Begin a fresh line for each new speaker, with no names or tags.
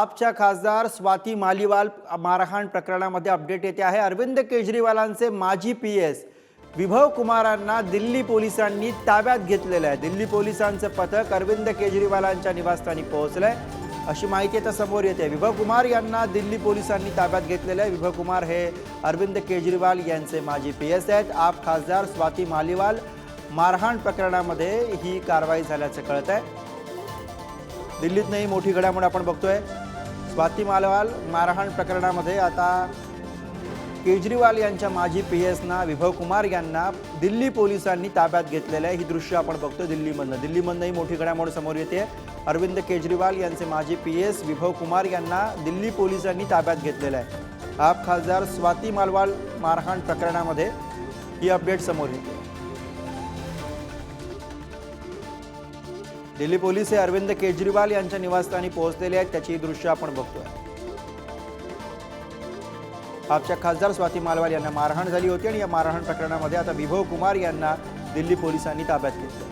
आपच्या खासदार स्वाती मालिवाल मारहाण प्रकरणामध्ये अपडेट येते आहे. अरविंद केजरीवालांचे माजी पी एस विभव कुमारांना दिल्ली पोलिसांनी ताब्यात घेतलेलं आहे. दिल्ली पोलिसांचं पथक अरविंद केजरीवालांच्या निवासस्थानी पोहोचलंय. अशी माहिती आता समोर येते. विभव कुमार यांना दिल्ली पोलिसांनी ताब्यात घेतलेलं आहे. विभव कुमार हे अरविंद केजरीवाल यांचे माजी पी एस आहेत. आप खासदार स्वाती मालिवाल मारहाण प्रकरणामध्ये ही कारवाई झाल्याचं कळत आहे दिल्लीतनंही मोठी घडामोड आपण बघतोय. स्वाती मालवाल मारहाण प्रकरणामध्ये आता केजरीवाल यांच्या माजी पी एसना विभव कुमार यांना दिल्ली पोलिसांनी ताब्यात घेतलेलं आहे. ही दृश्य आपण बघतो दिल्लीमधनं. दिल्लीमधनंही मोठी घडामोड समोर येते. अरविंद केजरीवाल यांचे माजी पी एस विभव कुमार यांना दिल्ली पोलिसांनी ताब्यात घेतलेलं आहे. आप खासदार स्वाती मालवाल मारहाण प्रकरणामध्ये ही अपडेट समोर येते. दिल्ली पोलीस हे अरविंद केजरीवाल यांच्या निवासस्थानी पोहोचलेले आहेत. त्याची दृश्य आपण बघतोय. आपच्या खासदार स्वाती मालवाल यांना मारहाण झाली होती आणि या मारहाण प्रकरणामध्ये आता विभव कुमार यांना दिल्ली पोलिसांनी ताब्यात घेतलं